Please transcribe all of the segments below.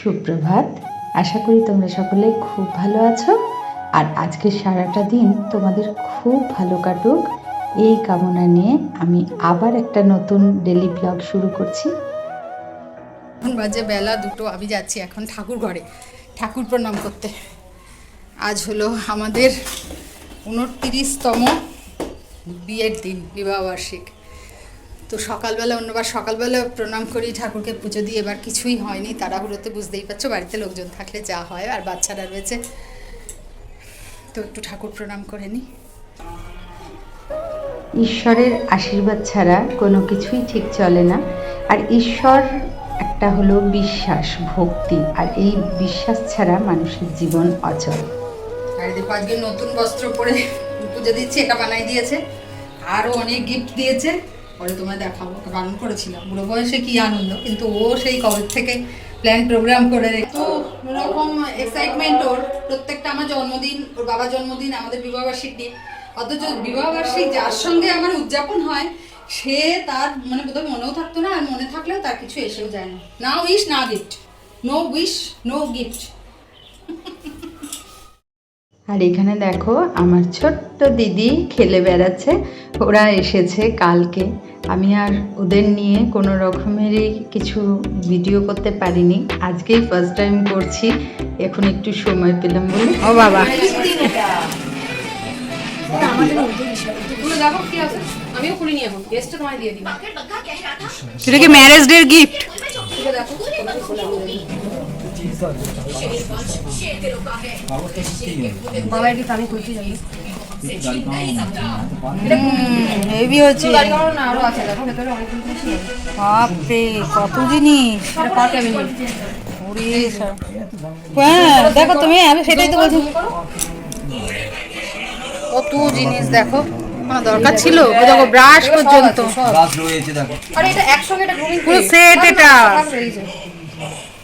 সুপ্রভাত। আশা করি তোমরা সকলে খুব ভালো আছো। আর আজকে সারাটা দিন তোমাদের খুব ভালো কাটুক। এই কামনা নিয়ে আমি আবার একটা নতুন ডেলি ব্লগ শুরু করছি। এখন বাজে বেলা দুটো, আমি যাচ্ছি এখন ঠাকুর ঘরে ঠাকুর প্রণাম করতে। আজ হলো আমাদের উনত্রিশতম বিয়ের দিন, বিবাহবার্ষিক। তো সকালবেলা অন্যবার সকালবেলা প্রণাম করি ঠাকুরকে পুজো দিয়ে এবার কিছুই হয়নি। তাড়াহুড়োতে বুঝতেই পারছ বাড়িতে লোকজন থাকলে যা হয় আর বাচ্চারা রয়েছে। তো একটু ঠাকুর প্রণাম করে নিই ঈশ্বরের আশীর্বাদ ছাড়া কোনো কিছুই ঠিক চলে না। আর ঈশ্বর একটা হলো বিশ্বাস ভক্তি আর এই বিশ্বাস ছাড়া মানুষের জীবন অচল। আর দেখো আজকে নতুন বস্ত্র পরে পুজো দিচ্ছি এটা বানাই দিয়েছে। আরও অনেক গিফট দিয়েছে। পরে তোমায় দেখাবো, বারণ করেছিলাম। বুড়ো বয়সে কি আনন্দ, কিন্তু ও সেই কবে থেকে প্ল্যান প্রোগ্রাম করে তো ওরকম এক্সাইটমেন্ট ওর। প্রত্যেকটা আমার জন্মদিন, ওর বাবার জন্মদিন, আমাদের বিবাহবার্ষিকী অথচ বিবাহবার্ষিক যার সঙ্গে আমার উদযাপন হয়, সে তার মানে বোধহয় মনেও থাকতো না, আর মনে থাকলেও তার কিছু এসেও যায় না। না উইশ না gift no wish no gift আর এখানে দেখো আমার ছোট্ট দিদি খেলে বেড়াচ্ছে। ওরা এসেছে কালকে। আমি আর ওদের নিয়ে কোনো রকমেরই কিছু ভিডিও করতে পারিনি। আজকেই ফার্স্ট টাইম করছি। এখন একটু সময় পেলাম বলে। ও বাবা। খুলে দেখো কি আছে। আমিও খুলিনি এখন গেস্টটা তোমায় দিয়ে দিলাম সেটা কি ম্যারেজ ডের গিফট দেখো। বাবা একটু আমি খুলতে যাই হেভি হচ্ছে বাপরে কত জিনিস হ্যাঁ দেখো তুমি আমি সেটাই তো বলছি কত জিনিস দেখো কোনো দরকার ছিল দেখো ব্রাশ পর্যন্ত পুরো set এটা।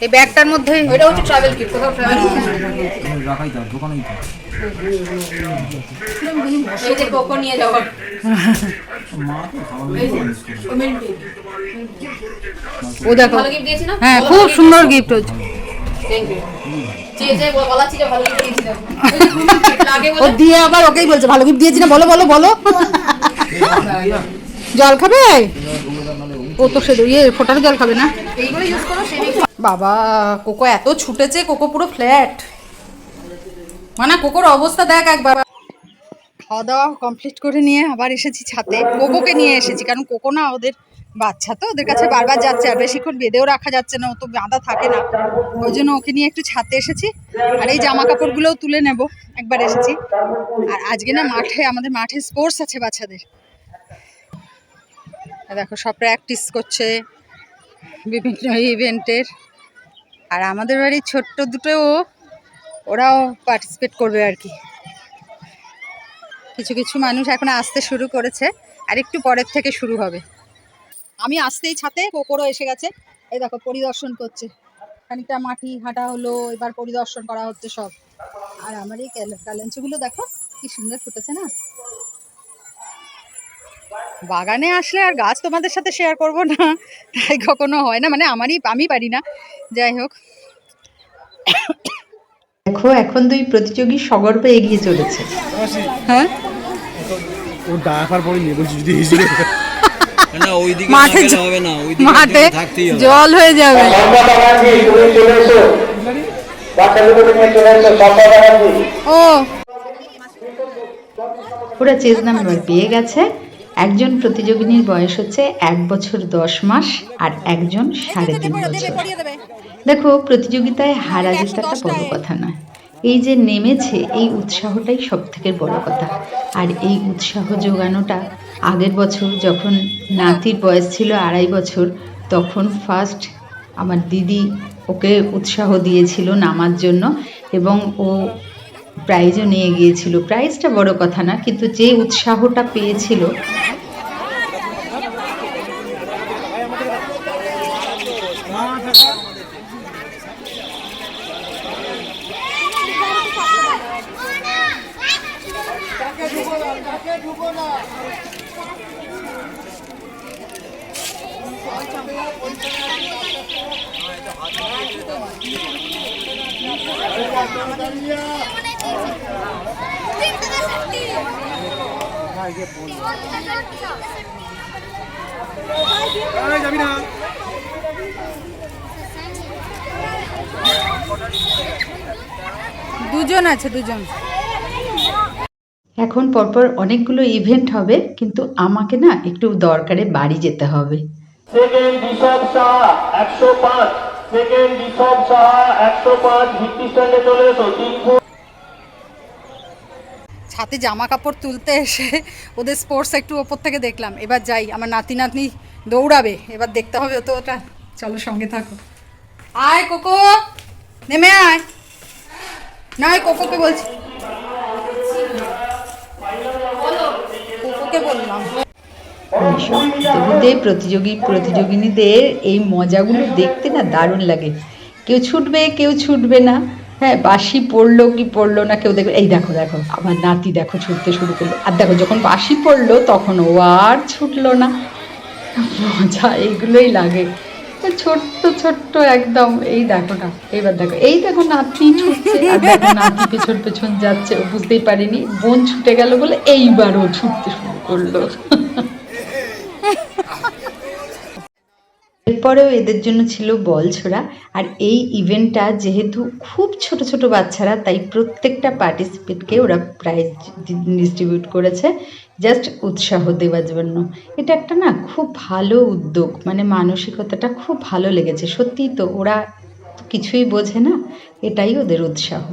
এই ব্যাগটার মধ্যে এটা হচ্ছে ট্রাভেল কিট কোথাও ট্রাভেল রাখাই তো দোকানেই তো এই যে কোকো নিয়ে মানুষ ও দেখো। ভালো গিফট দিয়েছি না? হ্যাঁ খুব সুন্দর গিফট হচ্ছে ও দিয়ে আবার ওকেই বলছে ভালো গিফট দিয়েছি না বলো বলো বলো। জল খাবে? ও তো সে ইয়ে ফোটার জল খাবে না। এইগুলো ইউজ করো বাবা, কোকো এত ছুটেছে, কোকো পুরো ফ্ল্যাট মানে কোকোর অবস্থা দেখ একবার। খাওয়া দাওয়া কমপ্লিট করে নিয়ে আবার এসেছি ছাতে কোকোকে নিয়ে এসেছি, কারণ কোকো না ওদের বাচ্চা তো, ওদের কাছে বারবার যাচ্ছে। আর বেশিক্ষণ বেঁধেও রাখা যাচ্ছে না, ও তো বাঁধা থাকে না। ওই জন্য ওকে নিয়ে একটু ছাতে এসেছি। আর এই জামা কাপড়গুলোও তুলে নেব। একবার এসেছি। আর আজকে না মাঠে, আমাদের মাঠে স্পোর্টস আছে বাচ্চাদের। দেখো, সব প্র্যাকটিস করছে। বিভিন্ন ইভেন্টের আর আমাদের বাড়ির ছোট্ট দুটোও ওরাও পার্টিসিপেট করবে আর কি। কিছু কিছু মানুষ এখন আসতে শুরু করেছে, আর একটু পরের থেকে শুরু হবে। আমি আসতেই ছাতে কোকরও এসে গেছে। এই দেখো, পরিদর্শন করছে। খানিকটা মাটি হাঁটা হলো, এবার পরিদর্শন করা হচ্ছে সব। আর আমার এই ক্যালেঞ্চগুলো দেখো, কি সুন্দর ফুটেছে না? বাগানে আসলে আর গাছ তোমাদের সাথে শেয়ার করব না তাই কখনো হয় না মানে আমারই আমি পারি না। যাই হোক। দেখো এখন দুই প্রতিযোগী সগর্বে এগিয়ে চলেছে। হ্যাঁ? ডাকার পরে যদি মাঠে মাঠে জল হয়ে যাবে। ও। ওরা চেজ নাম্বার পেয়ে গেছে। একজন প্রতিযোগিনীর বয়স হচ্ছে এক বছর দশ মাস আর একজন সাড়ে তিন বছর। দেখো প্রতিযোগিতায় হারা জেতাটা বড় কথা নয়। এই যে নেমেছে এই উৎসাহটাই সব থেকে বড় কথা। আর এই উৎসাহ যোগানোটা আগের বছর যখন নাতির বয়স ছিল আড়াই বছর তখন ফার্স্ট আমার দিদি ওকে উৎসাহ দিয়েছিল নামার জন্য এবং ও প্রাইজও নিয়ে গিয়েছিল প্রাইজটা বড় কথা না কিন্তু যে উৎসাহটা পেয়েছিল Yeah. যাবি না দুজন আছে দুজন। এখন পরপর অনেকগুলো ইভেন্ট হবে কিন্তু আমাকে না একটু দরকারে বাড়ি যেতে হবে। সেকেন্ড ঋষভ সাহা একশো পাঁচ। সেকেন্ড ঋষভ সাহা একশো পাঁচ ভিত্তি স্ট্যান্ডে চলে এসো। তিন ফুট ছাতে জামা কাপড় তুলতে এসে ওদের স্পোর্টস একটু ওপর থেকে দেখলাম। এবার যাই, আমার নাতি নাতনি দৌড়াবে, এবার দেখতে হবে তো ওটা। চলো সঙ্গে থাকো। আয় কোকো, নেমে আয়। নয় কোকোকে বলছি। কোকোকে বললাম। তবুতে প্রতিযোগী, প্রতিযোগিনীদের এই মজাগুলো দেখতে না দারুণ লাগে। কেউ ছুটবে কেউ ছুটবে না। হ্যাঁ বাসি পড়ল কি পড়ল না কেউ দেখবে। এই দেখো দেখো, আমার নাতি দেখো ছুটতে শুরু করল। আর দেখো, যখন বাসি পড়ল, তখন ও আর ছুটলো না। মজা, এইগুলোই লাগে। ছোট্ট ছোট্ট একদম, এই দেখো না এবার দেখো। এই দেখো নাতি ছুটছে, আর দেখো নাতি পেছন পেছন যাচ্ছে বুঝতেই পারিনি। বোন ছুটে গেল বলে এইবারও ছুটতে শুরু করল। এরপরেও এদের জন্য ছিল বল ছোড়া। আর এই ইভেন্টটা যেহেতু খুব ছোট ছোট বাচ্চারা তাই প্রত্যেকটা পার্টিসিপেটকে ওরা প্রাইজ ডিস্ট্রিবিউট করেছে জাস্ট উৎসাহ দেওয়ার জন্য। এটা একটা না খুব ভালো উদ্যোগ মানে মানসিকতাটা খুব ভালো লেগেছে। সত্যিই তো ওরা কিছুই বোঝে না এটাই ওদের উৎসাহ।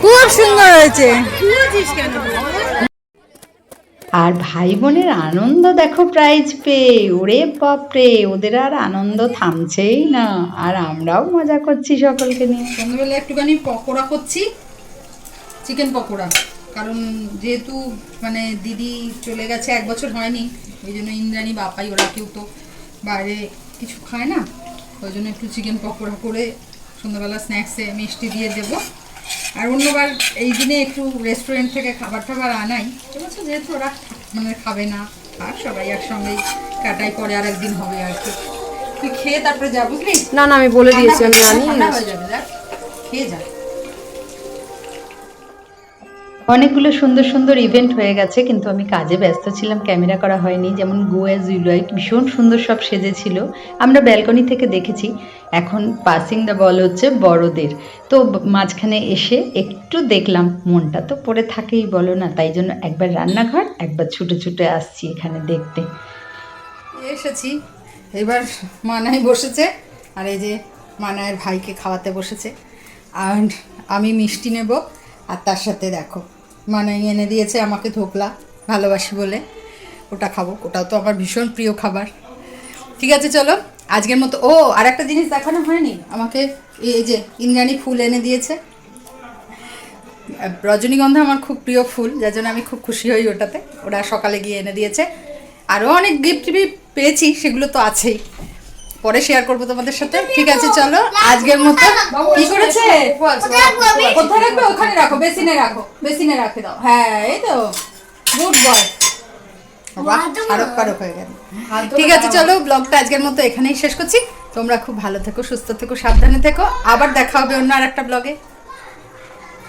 খুব সুন্দর হয়েছে। আর ভাই বোনের আনন্দ দেখো প্রাইজ পেয়ে। ওরে বাপরে, ওদের আর আনন্দ থামছেই না। আর আমরাও মজা করছি সকলকে নিয়ে। সন্ধ্যাবেলা একটুখানি পকোড়া করছি চিকেন পকোড়া। কারণ যেহেতু মানে দিদি চলে গেছে, এক বছর হয়নি, ওই জন্য ইন্দ্রাণী বাপাই, ওরা কেউ তো বাইরে কিছু খায় না, ওই জন্য একটু চিকেন পকোড়া করে সন্ধ্যাবেলা স্ন্যাক্সে মিষ্টি দিয়ে দেবো। আর অন্যবার এই দিনে একটু রেস্টুরেন্ট থেকে খাবার টাবার আনাই এবছর যেহেতু ওরা মানে খাবে না আর সবাই একসঙ্গে কাটাই পরে আর একদিন হবে আর কি। তুই খেয়ে তারপরে যা বুঝলি? না না আমি বলে দিয়েছি আমি হয়ে খেয়ে যা। অনেকগুলো সুন্দর সুন্দর ইভেন্ট হয়ে গেছে, কিন্তু আমি কাজে ব্যস্ত ছিলাম ক্যামেরা করা হয়নি। যেমন গো অ্যাজ ইউলাইক ভীষণ সুন্দর সব সেজেছিল। আমরা ব্যালকনি থেকে দেখেছি, এখন পাসিং দ্য বল হচ্ছে বড়দের। তো মাঝখানে এসে একটু দেখলাম, মনটা তো পড়ে থাকেই বলো না, তাই জন্য একবার রান্নাঘর, একবার ছুটে ছুটে আসছি এখানে দেখতে। এসেছি, এবার মানায় বসেছে, আর এই যে মানায়ের ভাইকে খাওয়াতে বসেছে। আর আমি মিষ্টি নেব, আর তার সাথে দেখো। মানাই এনে দিয়েছে আমাকে ধোকলা, ভালোবাসি বলে। ওটা খাব, ওটাও তো আমার ভীষণ প্রিয় খাবার। ঠিক আছে, চলো, আজকের মতো ও আর একটা জিনিস দেখানো হয়নি? আমাকে এই এই যে ইন্দ্রাণী ফুল এনে দিয়েছে। রজনীগন্ধা আমার খুব প্রিয় ফুল, যার জন্য আমি খুব খুশি হই ওটাতে। ওরা সকালে গিয়ে এনে দিয়েছে। আরও অনেক গিফট পেয়েছি, সেগুলো তো আছেই। পরে শেয়ার করব তোমাদের সাথে। ঠিক আছে, চলো, আজকের মতো। কি করেছে? কোথায় রাখবে? ওখানে রাখো, বেসিনে রাখো, বেসিনে রাখে দাও। হ্যাঁ এই তো। গুড বয় হয়ে ঠিক আছে, চলো ব্লগটা আজকের মতো এখানেই শেষ করছি। তোমরা খুব ভালো থেকো, সুস্থ থেকো, সাবধানে থেকো। আবার দেখা হবে অন্য আর একটা ব্লগে